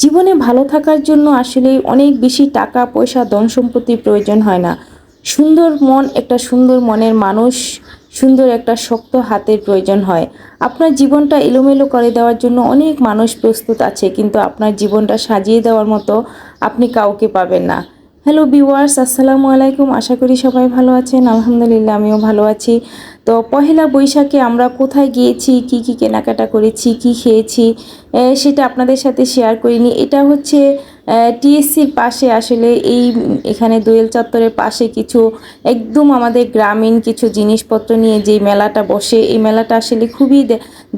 জীবনে ভালো থাকার জন্য আসলে অনেক বেশি টাকা, পয়সা ধন সম্পত্তি প্রয়োজন হয় না। সুন্দর মন একটা সুন্দর মনের মানুষ, সুন্দর একটা শক্ত হাতের প্রয়োজন হয়। আপনার জীবনটা এলোমেলো করে দেওয়ার জন্য অনেক মানুষ প্রস্তুত আছে, কিন্তু আপনার জীবনটা সাজিয়ে দেওয়ার মতো আপনি কাউকে পাবেন না। হ্যালো বিওয়ার্স আসসালামু আলাইকুম। আশা করি সবাই ভালো আছেন। আলহামদুলিল্লাহ, আমিও ভালো আছি। তো পহেলা বৈশাখে আমরা কোথায় গিয়েছি, কি কি কেনাকাটা করেছি, কি খেয়েছি সেটা আপনাদের সাথে শেয়ার করিনি। এটা হচ্ছে টিএসসির পাশে আসলে এই, এখানে দোয়েল চত্বরের পাশে কিছু একদম আমাদের গ্রামীণ কিছু জিনিসপত্র নিয়ে যে মেলাটা বসে, এই মেলাটা আসলে খুবই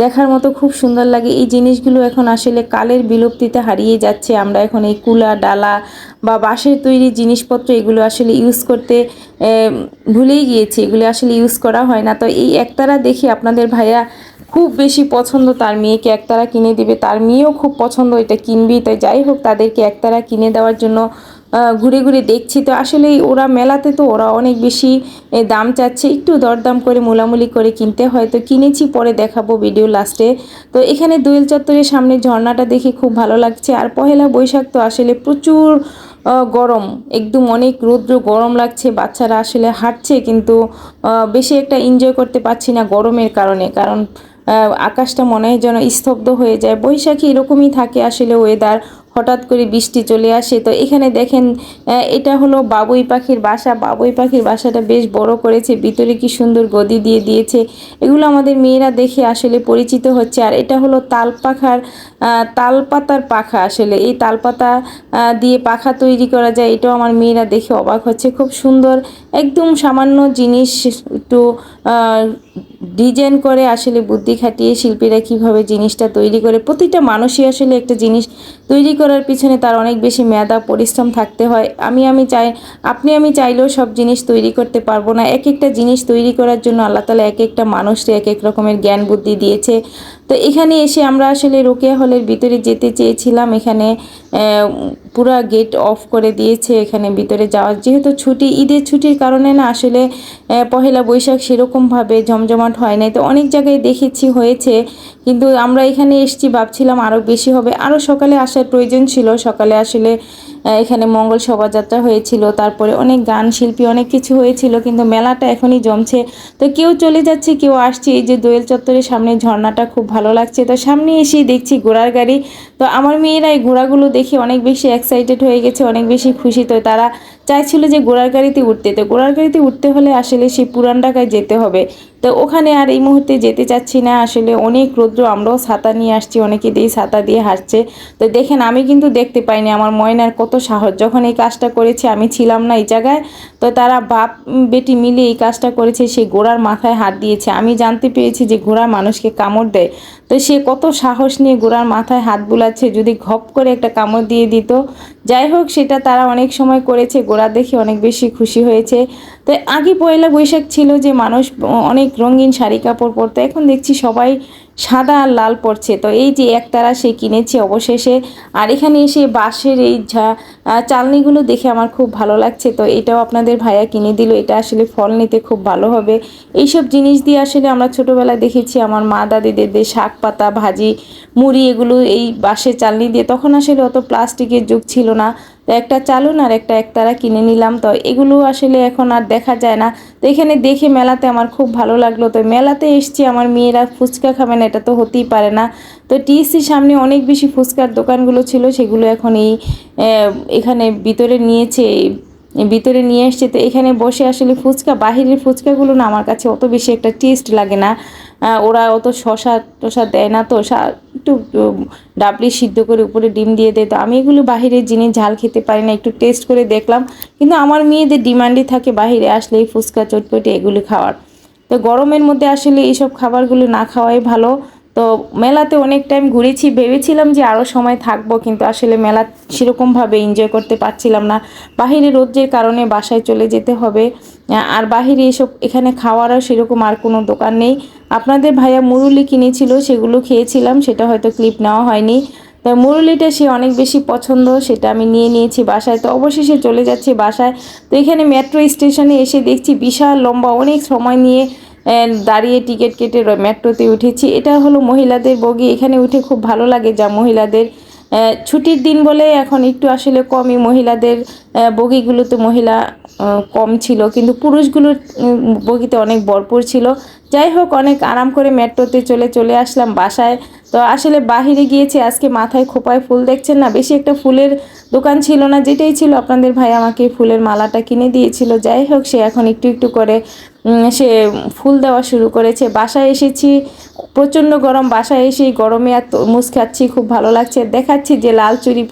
দেখার মতো খুব সুন্দর লাগে। এই জিনিসগুলো এখন আসলে কালের বিলুপ্তিতে হারিয়ে যাচ্ছে। আমরা এখন এই কুলা, ডালা বা বাঁশের তৈরি জিনিসপত্র এগুলো আসলে ইউজ করতে ভুলেই গিয়েছি। এগুলো আসলে ইউজ করা হয় না। তো এই একতারা দেখি আপনাদের ভাইয়া খুব বেশি পছন্দ তার মেয়েকে একতারা কিনে দিবে। তার মেয়েও খুব পছন্দ, এটা কিনবি তো যাই হোক তাদেরকে একতারা কিনে দেওয়ার জন্য ঘুরে ঘুরে দেখছি। তো আসলে ওরা মেলাতে তো ওরা অনেক বেশি দাম চাচ্ছে। একটু দরদাম করে মোলামুলি করে কিনতে হয়। তো কিনেছি, পরে দেখাবো ভিডিও লাস্টে তো এখানে দোয়েল চত্বরের সামনে ঝর্ণাটা দেখে খুব ভালো লাগছে। আর পহেলা বৈশাখ তো আসলে প্রচুর গরম। একদম অনেক রৌদ্র গরম লাগছে, বাচ্চারা আসলে হাঁটছে, কিন্তু বেশি একটা এনজয় করতে পারছি না গরমের কারণে। কারণ আকাশটা মনে হয় যেন স্তব্ধ হয়ে যায়। বৈশাখী এরকমই থাকে আসলে ওয়েদার হঠাৎ করে বৃষ্টি চলে আসে। তো এখানে দেখেন এটা হলো বাবুই পাখির বাসা। বাবুই পাখির বাসাটা বেশ বড় করেছে। ভিতরে কি সুন্দর গদি দিয়ে দিয়েছে। এগুলো আমাদের মেয়েরা দেখে আসলে পরিচিত হচ্ছে। আর এটা হলো তাল পাখার আহ, তালপাতার পাখা আসলে। এই তালপাতা আহ, দিয়ে পাখা তৈরি করা যায় এটাও আমার মেয়েরা দেখে অবাক হচ্ছে। খুব সুন্দর একদম সামান্য জিনিস একটু ডিজাইন করে আসলে বুদ্ধি খাটিয়ে শিল্পীরা কীভাবে জিনিসটা তৈরি করে। প্রতিটা মানুষই আসলে একটা জিনিস তৈরি করার পিছনে তার অনেক বেশি মেধা, পরিশ্রম থাকতে হয়। আমি আমি চাই, আপনি, আমি চাইলেও সব জিনিস তৈরি করতে পারব না। এক একটা জিনিস তৈরি করার জন্য আল্লাহ তালা এক একটা মানুষকে এক এক রকমের জ্ঞান, বুদ্ধি দিয়েছে। তো এখানে এসে আমরা আসলে রোকেয়া হলের ভিতরে যেতে চেয়েছিলাম। এখানে পুরা গেট অফ করে দিয়েছে এখানে ভিতরে যাওয়ার। যেহেতু ছুটি, ঈদের ছুটির কারণে না আসলে পহেলা বৈশাখ সেরকমভাবে জমজমাট হয় নাই। তো অনেক জায়গায় দেখেছি হয়েছে, কিন্তু আমরা এখানে এসেছি, ভাবছিলাম আরও বেশি হবে। আরও সকালে আসার প্রয়োজন ছিল। সকালে আসলে এখানে মঙ্গল শোভাযাত্রা হয়েছিল, তারপরে অনেক গান, শিল্পী, অনেক কিছু হয়েছিল, কিন্তু মেলাটা এখনই জমছে। তো কেউ চলে যাচ্ছে, কেউ আসছে, এই যে দোয়েল চত্বরের সামনে ঝর্ণাটা খুব ভালো লাগছে। তো সামনে এসেই দেখছি ঘোড়ার গাড়ি। তো আমার মেয়েরা এই ঘোড়াগুলো দেখে অনেক বেশি এক্সাইটেড হয়ে গেছে, অনেক বেশি খুশি। তো তারা চাইছিল যে ঘোড়ার গাড়িতে উঠতে। তো ঘোড়ার গাড়িতে উঠতে হলে আসলে সেই পুরান ঢাকায় যেতে হবে। তো ওখানে আর এই মুহূর্তে যেতে চাচ্ছি না। আসলে অনেক রৌদ্র, আমরাও ছাতা নিয়ে আসছি, অনেকে দিয়ে ছাতা দিয়ে হাঁটছে। তো দেখেন, আমি কিন্তু দেখতে পাইনি, আমার ময়নার কত সাহস। যখন এই কাজটা করেছে, আমি ছিলাম না এই জায়গায়, তো তারা বাপ বেটি মিলে এই কাজটা করেছে সেই ঘোড়ার মাথায় হাত দিয়েছে। আমি জানতে পেরেছি যে ঘোড়া মানুষকে কামড় দেয়। তো সে কত সাহস নিয়ে ঘোড়ার মাথায় হাত বুলাচ্ছে, যদি ঘপ করে একটা কামড় দিয়ে দিত। যাই হোক, সেটা তারা অনেক সময় করেছে ঘোড়া দেখে অনেক বেশি খুশি হয়েছে। তো আগে পয়লা বৈশাখ ছিল যে মানুষ অনেক রঙিন শাড়ি কাপড় পরতো। এখন দেখছি সবাই সাদা আর লাল পড়ছে। তো এই যে একতারা সে কিনেছে অবশেষে। আর এখানে এসে বাঁশের এই ঝা চালনিগুলো দেখে আমার খুব ভালো লাগছে। তো এটাও আপনাদের ভাইয়া কিনে দিল। এটা আসলে ফল নিতে খুব ভালো হবে। এইসব জিনিস দিয়ে আসলে আমরা ছোটোবেলায় দেখেছি আমার মা দাদিদের দিয়ে শাক পাতা, ভাজি, মুড়ি এগুলো এই বাঁশের চালনি দিয়ে। তখন আসলে অত প্লাস্টিকের যুগ ছিল না। তো একটা চালুন আর একটা একতারা কিনে নিলাম। তো এগুলো আসলে এখন আর দেখা যায় না। তো এখানে দেখে মেলাতে আমার খুব ভালো লাগল। তো মেলাতে এসছি, আমার মেয়েরা ফুচকা খাবে না, এটা তো হতেই পারে না। তো টিএসসির সামনে অনেক বেশি ফুচকার দোকানগুলো ছিল, সেগুলো এখন এই এখানে ভিতরে নিয়েছে ভিতরে নিয়ে এসছে। তো এখানে বসে আসলে ফুচকা, বাহিরের ফুচকাগুলো না আমার কাছে অত বেশি একটা টেস্ট লাগে না। ওরা অত শশা টশা দেয় না তো একটু ডাবলি সিদ্ধ করে উপরে ডিম দিয়ে দেয়। তো আমি এগুলো বাহিরের জিনিস ঝাল খেতে পারি না, একটু টেস্ট করে দেখলাম। কিন্তু আমার মেয়েদের ডিমান্ডই থাকে বাহিরে আসলে এই ফুচকা, চটপটি এগুলি খাওয়ার। তো গরমের মধ্যে আসলে এইসব খাবারগুলো না খাওয়াই ভালো। তো মেলাতে অনেক টাইম ঘুরেছি, ভেবেছিলাম যে আরও সময় থাকব, কিন্তু আসলে মেলা সেরকমভাবে এনজয় করতে পারছিলাম না। বাহিরে রোদ্রের কারণে বাসায় চলে যেতে হবে। আর বাহিরে এসব, এখানে খাওয়ারও সেরকম আর কোনো দোকান নেই। আপনাদের ভাইয়া মুরুলি কিনেছিল, সেগুলো খেয়েছিলাম, সেটা হয়তো ক্লিপ নেওয়া হয়নি। তো মুরলিটা সে অনেক বেশি পছন্দ, সেটা আমি নিয়ে নিয়েছি বাসায়। তো অবশেষে চলে যাচ্ছি বাসায়। তো এখানে মেট্রো স্টেশনে এসে দেখছি বিশাল লম্বা, অনেক সময় নিয়ে দাঁড়িয়ে টিকিট কেটে মেট্রোতে উঠেছি। এটা হলো মহিলাদের বগি। এখানে উঠে খুব ভালো লাগে যা মহিলাদের। ছুটির দিন বলে এখন একটু আসলে কমই মহিলাদের বগিগুলো বগিগুলোতে মহিলা কম ছিল। কিন্তু পুরুষগুলোর বগিতে অনেক ভরপুর ছিল। যাই হোক, অনেক আরাম করে মেট্রোতে চলে চলে আসলাম। বাসায় তো আসলে বাহিরে গিয়েছি, আজকে মাথায় খোপায় ফুল দেখছেন না? বেশি একটা ফুলের দোকান ছিল না, যেটাই ছিল। আপনাদের ভাই আমাকে ফুলের মালাটা কিনে দিয়েছিল। যাই হোক, সে এখন একটু একটু করে সে ফুল দেওয়া শুরু করেছে। বাসায় এসেছি, প্রচণ্ড গরম। বাসায় এসে গরমে আর মুস খাচ্ছি, খুব ভালো লাগছে। দেখাচ্ছি যে লাল চুড়ি